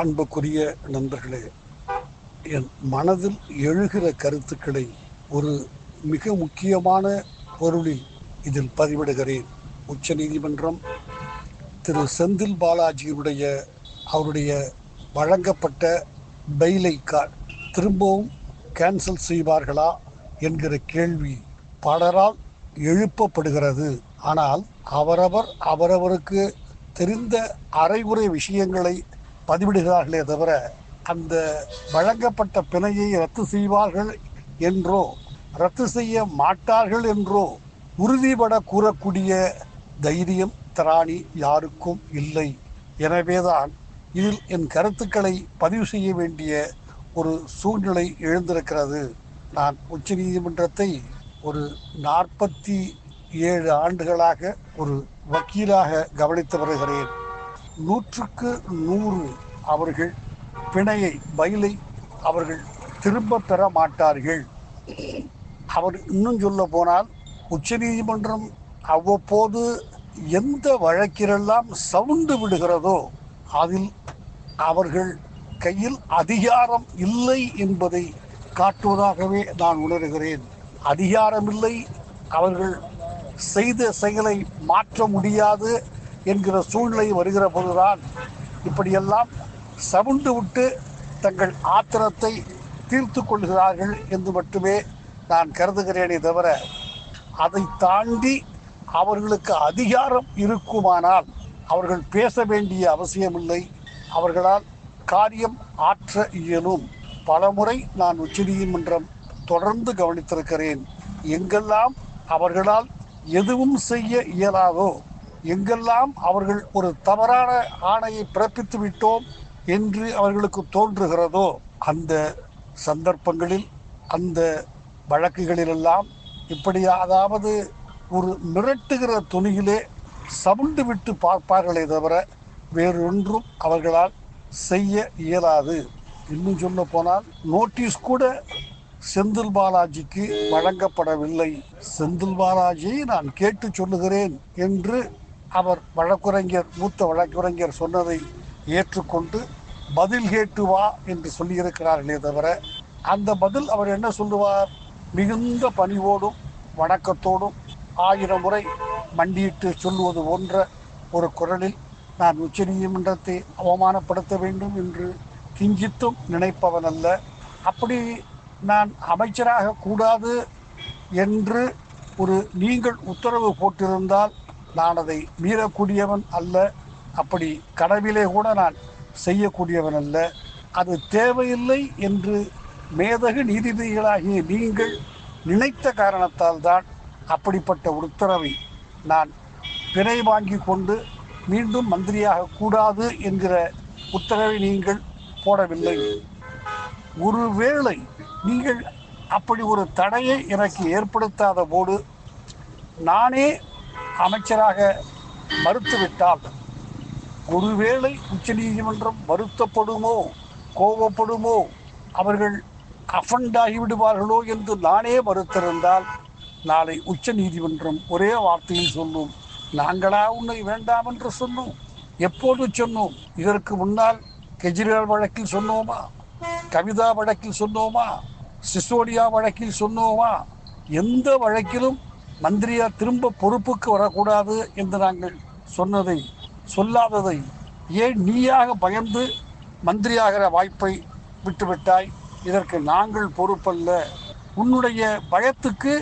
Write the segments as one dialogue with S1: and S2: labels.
S1: அன்புக்குரிய நண்பர்களே என் மனதில் எழுகிற கருத்துக்களை ஒரு மிக முக்கியமான பொருளில் இதில் பதிவிடுகிறேன். உச்சநீதிமன்றம் திரு செந்தில் பாலாஜியுடைய அவருடைய வழங்கப்பட்ட பெயிலை கார்டு திரும்பவும் கேன்சல் செய்வார்களா என்கிற கேள்வி பலரால் எழுப்பப்படுகிறது. ஆனால் அவரவர் அவரவருக்கு தெரிந்த அரைகுறை விஷயங்களை பதிவிடுகிறார்களே தவிர அந்த வழங்கப்பட்ட பிணையை ரத்து செய்வார்கள் என்றோ ரத்து செய்ய மாட்டார்கள் என்றோ உறுதிபட கூறக்கூடிய தைரியம் திராணி யாருக்கும் இல்லை. எனவேதான் இதில் என் கருத்துக்களை பதிவு செய்ய வேண்டிய ஒரு சூழ்நிலை எழுந்திருக்கிறது. நான் உச்சநீதிமன்றத்தை ஒரு நாற்பத்தி ஏழு ஆண்டுகளாக ஒரு வக்கீலாக கவனித்து வருகிறேன். நூற்றுக்கு நூறு அவர்கள் பிணையை பயிலை அவர்கள் திரும்ப பெற மாட்டார்கள். அவர் இன்னும் சொல்ல போனால் உச்சநீதிமன்றம் அவ்வப்போது எந்த வழக்கிலெல்லாம் சவுண்டு விடுகிறதோ அதில் அவர்கள் கையில் அதிகாரம் இல்லை என்பதை காட்டுவதாகவே நான் உணர்கிறேன். அதிகாரமில்லை அவர்கள் செய்த செயலை மாற்ற முடியாது என்கிற சூழ்நிலை வருகிற போதுதான் இப்படியெல்லாம் சவுண்டு விட்டு தங்கள் ஆத்திரத்தை தீர்த்து கொள்கிறார்கள் என்று மட்டுமே நான் கருதுகிறேனே தவிர அதை தாண்டி அவர்களுக்கு அதிகாரம் இருக்குமானால் அவர்கள் பேச வேண்டிய அவசியமில்லை. அவர்களால் காரியம் ஆற்ற இயலும். பலமுறை நான் உச்சநீதிமன்றம் தொடர்ந்து கவனித்திருக்கிறேன். எங்கெல்லாம் அவர்களால் எதுவும் செய்ய இயலாதோ எங்கெல்லாம் அவர்கள் ஒரு தவறான ஆணையை பிறப்பித்து விட்டோம் என்று அவர்களுக்கு தோன்றுகிறதோ அந்த சந்தர்ப்பங்களில் அந்த வழக்குகளிலெல்லாம் இப்படி அதாவது ஒரு மிரட்டுகிற துணியிலே சவுண்டு விட்டு பார்ப்பார்களே தவிர வேறொன்றும் அவர்களால் செய்ய இயலாது. இன்னும் சொல்ல போனால் நோட்டீஸ் கூட செந்தில் பாலாஜிக்கு வழங்கப்படவில்லை. செந்தில் பாலாஜியை நான் கேட்டு சொல்லுகிறேன் என்று அவர் வழக்குரைஞர் மூத்த வழக்குரைஞர் சொன்னதை ஏற்றுக்கொண்டு பதில் கேட்டு வா என்று சொல்லியிருக்கிறார்களே தவிர அந்த பதில் அவர் என்ன சொல்லுவார்? மிகுந்த பணிவோடும் வணக்கத்தோடும் ஆயிரம் முறை மண்டியிட்டு சொல்லுவது போன்ற ஒரு குரலில் நான் உச்ச நீதிமன்றத்தை அவமானப்படுத்த வேண்டும் என்று கிஞ்சித்தும் நினைப்பவன் அல்ல. அப்படி நான் அமைச்சராக கூடாது என்று ஒரு நீங்கள் உத்தரவு போட்டிருந்தால் நான் அதை மீறக்கூடியவன் அல்ல. அப்படி கனவிலே கூட நான் செய்யக்கூடியவன் அல்ல. அது தேவையில்லை என்று மேதகு நீதிபதிகளாகிய நீங்கள் நினைத்த காரணத்தால் தான் அப்படிப்பட்ட உத்தரவை நான் பிணை வாங்கி கொண்டு மீண்டும் மந்திரியாக கூடாது என்கிற உத்தரவை நீங்கள் போடவில்லை. ஒருவேளை நீங்கள் அப்படி ஒரு தடையை எனக்கு ஏற்படுத்தாத போது நானே அமைச்சராக மறுத்துவிட்டால் ஒருவேளை உச்ச நீதிமன்றம் வருத்தப்படுமோ கோபப்படுமோ அவர்கள் அஃபண்டாகி ஆகிவிடுவார்களோ என்று நானே மறுத்திருந்தால் நாளை உச்ச நீதிமன்றம் ஒரே வார்த்தையில் சொல்லும் நாங்களா உன்னை வேண்டாம் என்று சொன்னோம். எப்போது சொன்னோம்? இதற்கு முன்னால் கெஜ்ரிவால் வழக்கில் சொன்னோமா? கவிதா வழக்கில் சொன்னோமா? சிசோடியா வழக்கில் சொன்னோமா? எந்த வழக்கிலும் மந்திரியார் திரும்ப பொறுப்புக்கு வரக்கூடாது என்று நாங்கள் சொன்னதை சொல்லாததை ஏன் நீயாக பயந்து மந்திரியாகிற வாய்ப்பை விட்டுவிட்டாய்? இதற்கு நாங்கள் பொறுப்பல்ல. உன்னுடைய பயத்துக்கு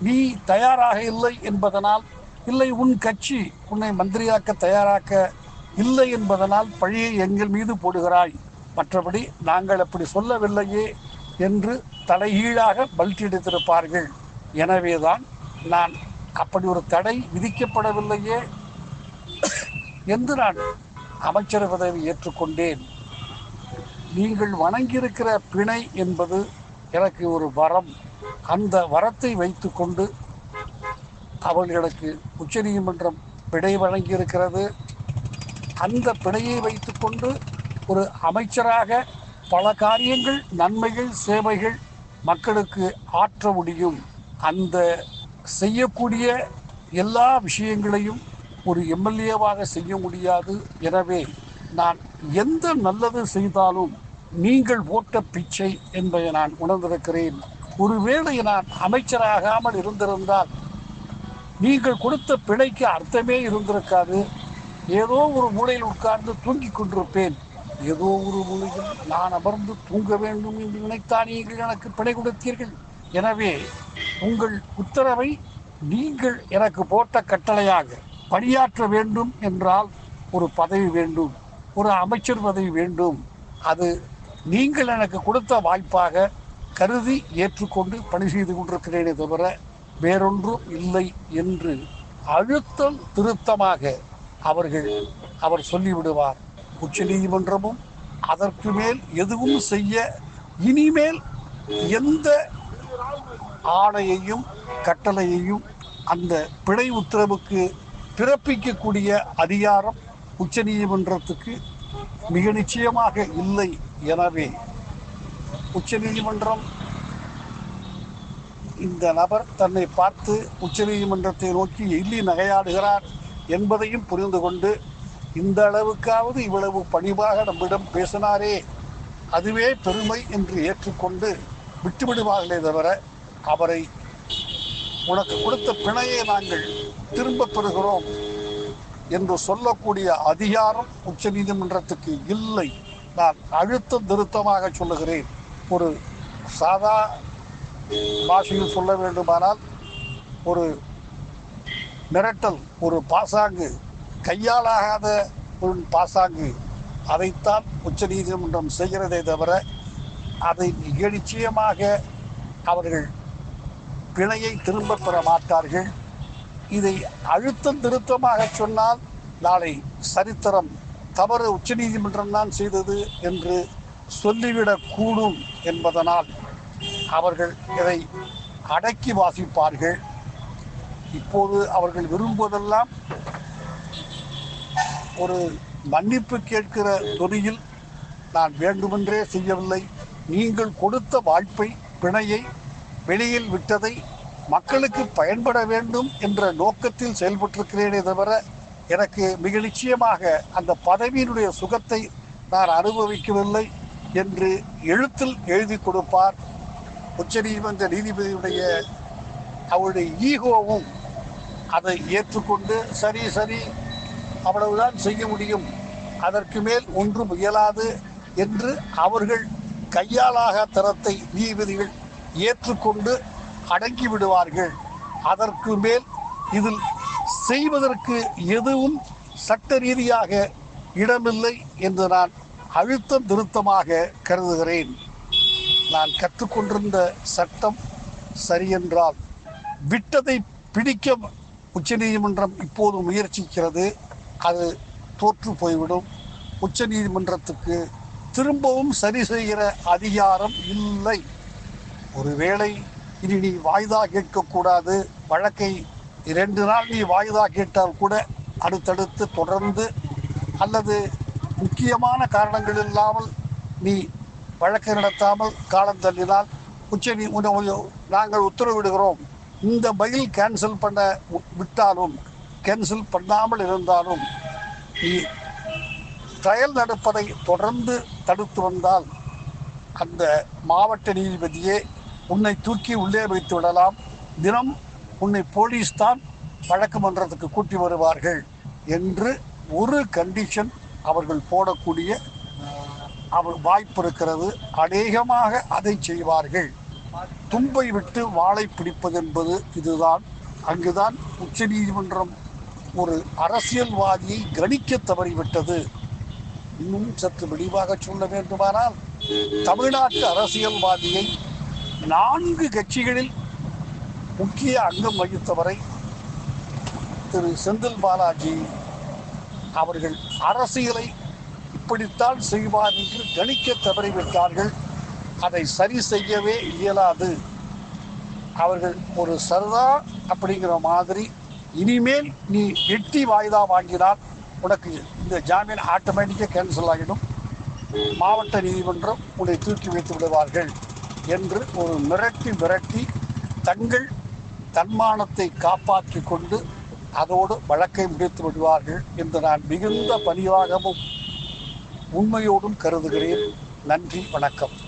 S1: நீ தயாராக இல்லை என்பதனால் இல்லை உன் கட்சி உன்னை மந்திரியாக்க தயாராக்க இல்லை என்பதனால் பழியை எங்கள் மீது போடுகிறாய். மற்றபடி நாங்கள் அப்படி சொல்லவில்லையே என்று தலைகீழாக பல்ட்டியடித்திருப்பார்கள் எனவேதான் நான் அப்படி ஒரு தடை விதிக்கப்படவில்லையே என்று நான் அமைச்சர் பதவி ஏற்றுக்கொண்டேன். நீங்கள் வணங்கியிருக்கிற பிணை என்பது எனக்கு ஒரு வரம். அந்த வரத்தை வைத்துக்கொண்டு அவர்களுக்கு உச்சநீதிமன்றம் பிணை வழங்கியிருக்கிறது. அந்த பிணையை வைத்துக்கொண்டு ஒரு அமைச்சராக பல காரியங்கள் நன்மைகள் சேவைகள் மக்களுக்கு ஆற்ற முடியும். அந்த செய்யக்கூடிய எல்லா விஷயங்களையும் ஒரு எம்எல்ஏவாக செய்ய முடியாது. எனவே நான் எந்த நல்லது செய்தாலும் நீங்கள் ஓட்ட பிச்சை என்பதை நான் உணர்ந்திருக்கிறேன். ஒருவேளை நான் அமைச்சராகாமல் இருந்திருந்தால் நீங்கள் கொடுத்த பிழைக்கு அர்த்தமே இருந்திருக்காது. ஏதோ ஒரு மூலையில் உட்கார்ந்து தூங்கிக் கொண்டிருப்பேன். ஏதோ ஒரு மூலையில் நான் அமர்ந்து தூங்க வேண்டும் என்று நினைத்தான் நீங்கள் எனக்கு பிழை கொடுத்தீர்கள். எனவே உங்கள் உத்தரவை நீங்கள் எனக்கு போட்ட கட்டளையாக பணியாற்ற வேண்டும் என்றால் ஒரு பதவி வேண்டும் ஒரு அமைச்சர் பதவி வேண்டும். அது நீங்கள் எனக்கு கொடுத்த வாய்ப்பாக கருதி ஏற்றுக்கொண்டு பணி செய்து கொண்டிருக்கிறேனே தவிர வேறொன்றும் இல்லை என்று அழுத்தம் திருத்தமாக அவர்கள் அவர் சொல்லிவிடுவார். உச்ச நீதிமன்றமும் அதற்கு மேல் எதுவும் செய்ய இனிமேல் எந்த ஆணையையும் கட்டளையையும் அந்த பிழை உத்தரவுக்கு பிறப்பிக்கக்கூடிய அதிகாரம் உச்ச நீதிமன்றத்துக்கு மிக நிச்சயமாக இல்லை. எனவே உச்ச நீதிமன்றம் இந்த நபர் தன்னை பார்த்து உச்சநீதிமன்றத்தை நோக்கி எள்ளி நகையாடுகிறார் என்பதையும் புரிந்து கொண்டு இந்த அளவுக்காவது இவ்வளவு பணிவாக நம்மிடம் பேசினாரே அதுவே பெருமை என்று ஏற்றுக்கொண்டு விட்டுவிடுவார்களே தவிர அவரை உனக்கு கொடுத்த பிணையை நாங்கள் திரும்ப பெறுகிறோம் என்று சொல்லக்கூடிய அதிகாரம் உச்சநீதிமன்றத்துக்கு இல்லை. நான் அழுத்தம் திருத்தமாக சொல்லுகிறேன். ஒரு சாதா பாஷையில் சொல்ல வேண்டுமானால் ஒரு மிரட்டல் ஒரு பாசாங்கு கையாலாகாத ஒரு பாசாங்கு. அதைத்தான் உச்சநீதிமன்றம் செய்கிறதே தவிர அதை நிகழ்ச்சியமாக நிச்சயமாக அவர்கள் பிணையை திரும்ப பெற மாட்டார்கள். இதை அழுத்தம் திருத்தமாக சொன்னால் நாளை சரித்திரம். தவறு உச்சநீதிமன்றம் தான் செய்தது என்று சொல்லிவிடக் கூடும் என்பதனால் அவர்கள் இதை அடக்கி வாசிப்பார்கள். இப்போது அவர்கள் விரும்புவதெல்லாம் ஒரு மன்னிப்பு கேட்கிற தொனியில் நான் வேண்டுமென்றே செய்யவில்லை. நீங்கள் கொடுத்த வாய்ப்பை பிணையை வெளியில் விட்டதை மக்களுக்கு பயன்பட வேண்டும் என்ற நோக்கத்தில் செயல்பட்டிருக்கிறேனே தவிர எனக்கு மிக நிச்சயமாக அந்த பதவியினுடைய சுகத்தை நான் அனுபவிக்கவில்லை என்று எழுத்தில் எழுதி கொடுப்பார் உச்சநீதிமன்ற நீதிபதியுடைய அவருடைய ஈகோவும் அதை ஏற்றுக்கொண்டு சரி சரி அவ்வளவுதான் செய்ய முடியும் அதற்கு மேல் ஒன்றும் இயலாது என்று அவர்கள் கையாளாக தரத்தை நீதிபதிகள் ஏற்றுக்கொண்டு அடங்கி விடுவார்கள். அதற்கு மேல் இதில் செய்வதற்கு எதுவும் சட்ட ரீதியாக இடமில்லை என்று நான் அழுத்தம் திருத்தமாக கருதுகிறேன். நான் கற்றுக்கொண்டிருந்த சட்டம் சரியென்றால் விட்டதை பிடிக்க உச்சநீதிமன்றம் இப்போது முயற்சிக்கிறது. அது தோற்று போய்விடும். உச்சநீதிமன்றத்துக்கு திரும்பவும் சரி செய்கிற அதிகாரம் இல்லை. ஒருவேளை இனி நீ வாய்தா கேட்கக்கூடாது. வழக்கை இரண்டு நாள் நீ வாய்தா கேட்டால் கூட அடுத்தடுத்து தொடர்ந்து அல்லது முக்கியமான காரணங்கள் இல்லாமல் நீ வழக்கு நடத்தாமல் காலம் தள்ளினால் உச்ச நீ நாங்கள் உத்தரவிடுகிறோம். இந்த பயில் கேன்சல் பண்ண விட்டாலும் கேன்சல் பண்ணாமல் இருந்தாலும் நீ ட்ரையல் நடப்பதை தொடர்ந்து தடுத்து வந்தால் அந்த மாவட்ட நீதிபதியே உன்னை தூக்கி உள்ளே வைத்து விடலாம். தினம் உன்னை போலீஸ் தான் வழக்கு மன்றத்துக்கு கூட்டி வருவார்கள் என்று ஒரு கண்டிஷன் அவர்கள் போடக்கூடிய அவர் வாய்ப்பு இருக்கிறது. அநேகமாக அதை செய்வார்கள். தும்பை விட்டு வாளை பிடிப்பது என்பது இதுதான். அங்குதான் உச்ச நீதிமன்றம் ஒரு அரசியல்வாதியை கணிக்க தவறிவிட்டது. இன்னும் சற்று விரிவாக சொல்ல வேண்டுமானால் தமிழ்நாட்டு அரசியல்வாதியை நான்கு கட்சிகளில் முக்கிய அங்கம் வகித்தவரை திரு செந்தில் பாலாஜி அவர்கள் அரசியலை இப்படித்தான் செய்வார் என்று கணிக்க தவறிவிட்டார்கள். அதை சரி செய்யவே இயலாது. அவர்கள் ஒரு சர்தா அப்படிங்கிற மாதிரி இனிமேல் நீ எட்டி வாய்தா வாங்கினால் உனக்கு இந்த ஜாமீன் ஆட்டோமேட்டிக்காக கேன்சல் ஆகிடும். மாவட்ட நீதிமன்றம் உன்னை தூக்கி வைத்து விடுவார்கள். என்று ஒரு மிரட்டி மிரட்டி தங்கள் தன்மானத்தை காப்பாற்றி கொண்டு அதோடு வழக்கை முடித்து விடுவார்கள் என்று நான் மிகுந்த பணிவாகவும் உண்மையோடும் கருதுகிறேன். நன்றி வணக்கம்.